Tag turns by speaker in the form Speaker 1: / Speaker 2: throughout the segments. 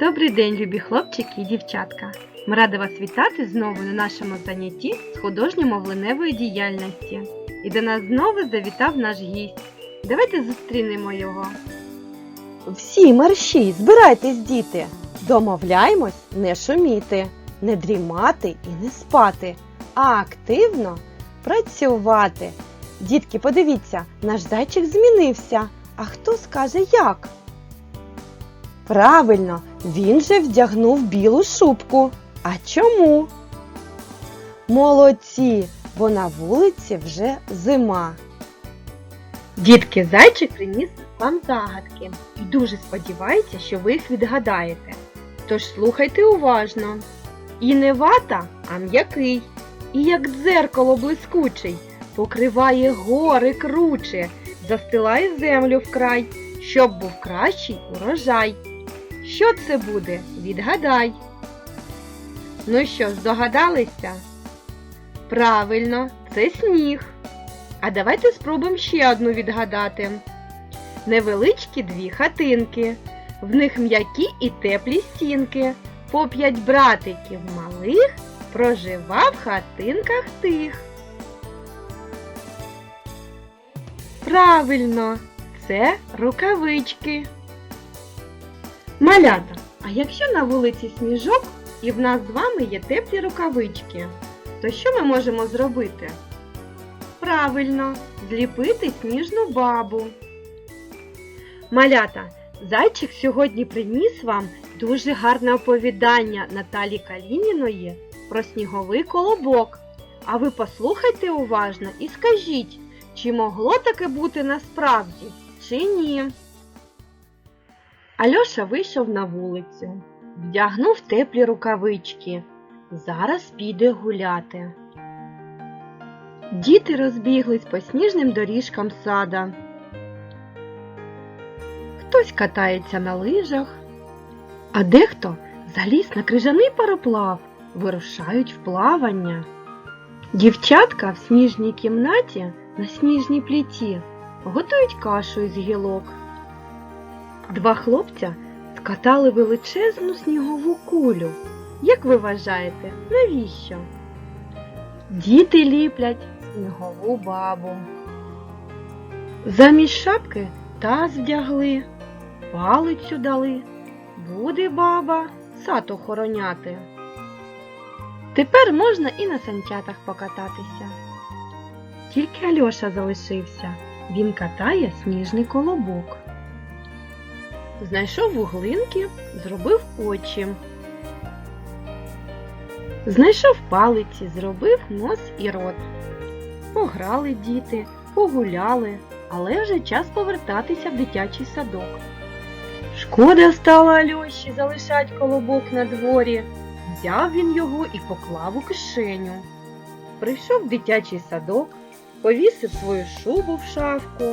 Speaker 1: Добрий день, любі хлопчики і дівчатка! Ми раді вас вітати знову на нашому занятті з художньо-мовленевої діяльності. І до нас знову завітав наш гість. Давайте зустрінемо його.
Speaker 2: Всі мерщій, збирайтесь, діти. Домовляємось не шуміти, не дрімати і не спати, а активно працювати. Дітки, подивіться, наш зайчик змінився. А хто скаже як? Правильно, він же вдягнув білу шубку. А чому? Молодці, бо на вулиці вже зима.
Speaker 1: Дітки, зайчик приніс вам загадки і дуже сподівається, що ви їх відгадаєте. Тож слухайте уважно. І не вата, а м'який, і як дзеркало блискучий, покриває гори круче, застилає землю вкрай, щоб був кращий урожай. Що це буде? Відгадай. Ну що, здогадалися? Правильно, це сніг. А давайте спробуємо ще одну відгадати. Невеличкі дві хатинки, в них м'які і теплі стінки. По п'ять братиків малих прожива в хатинках тих. Правильно, це рукавички. Малята, а якщо на вулиці сніжок і в нас з вами є теплі рукавички, то що ми можемо зробити? Правильно, зліпити сніжну бабу. Малята, зайчик сьогодні приніс вам дуже гарне оповідання Наталі Калініної про сніговий колобок. А ви послухайте уважно і скажіть, чи могло таке бути насправді, чи ні. Альоша вийшов на вулицю, вдягнув теплі рукавички. Зараз піде гуляти. Діти розбіглись по сніжним доріжкам сада. Хтось катається на лижах, а дехто заліз на крижаний пароплав, вирушають в плавання. Дівчатка в сніжній кімнаті на сніжній пліті готують кашу із гілок. Два хлопця скатали величезну снігову кулю. Як ви вважаєте, навіщо? Діти ліплять снігову бабу. Замість шапки таз вдягли, палицю дали. Буде баба сад охороняти. Тепер можна і на санчатах покататися. Тільки Альоша залишився. Він катає сніжний колобок. Знайшов вуглинки, зробив очі. Знайшов палиці, зробив нос і рот. Пограли діти, погуляли, але вже час повертатися в дитячий садок. Шкода стала Альоші залишать колобок на дворі. Взяв він його і поклав у кишеню. Прийшов в дитячий садок, повісив свою шубу в шафку,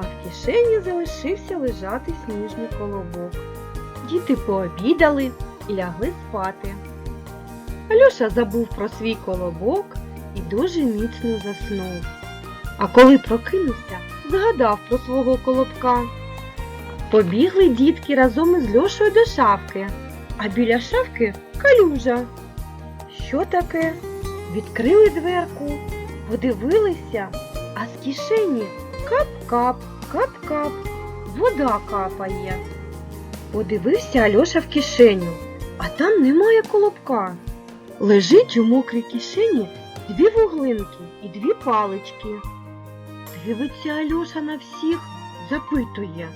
Speaker 1: а в кишені залишився лежати сніжний колобок. Діти пообідали і лягли спати. Альоша забув про свій колобок і дуже міцно заснув. А коли прокинувся, згадав про свого колобка. Побігли дітки разом із Льошою до шафки, а біля шафки калюжа. Що таке? Відкрили дверку, подивилися, а з кишені кап-кап, кап-кап, вода капає. Подивився Альоша в кишеню, а там немає колобка. Лежить у мокрій кишені дві вуглинки і дві палички. Дивиться Альоша на всіх, запитує,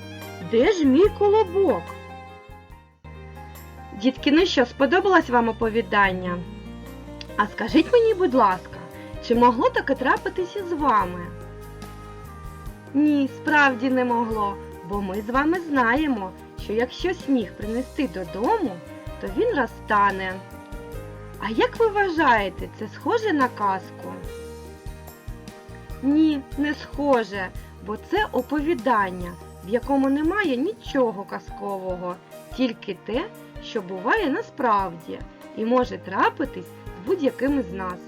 Speaker 1: де ж мій колобок? Дітки, ну що, сподобалось вам оповідання? А скажіть мені, будь ласка, чи могло таке трапитися з вами? Ні, справді не могло, бо ми з вами знаємо, що якщо сніг принести додому, то він розтане. А як ви вважаєте, це схоже на казку? Ні, не схоже, бо це оповідання, в якому немає нічого казкового, тільки те, що буває насправді і може трапитись з будь-яким із нас.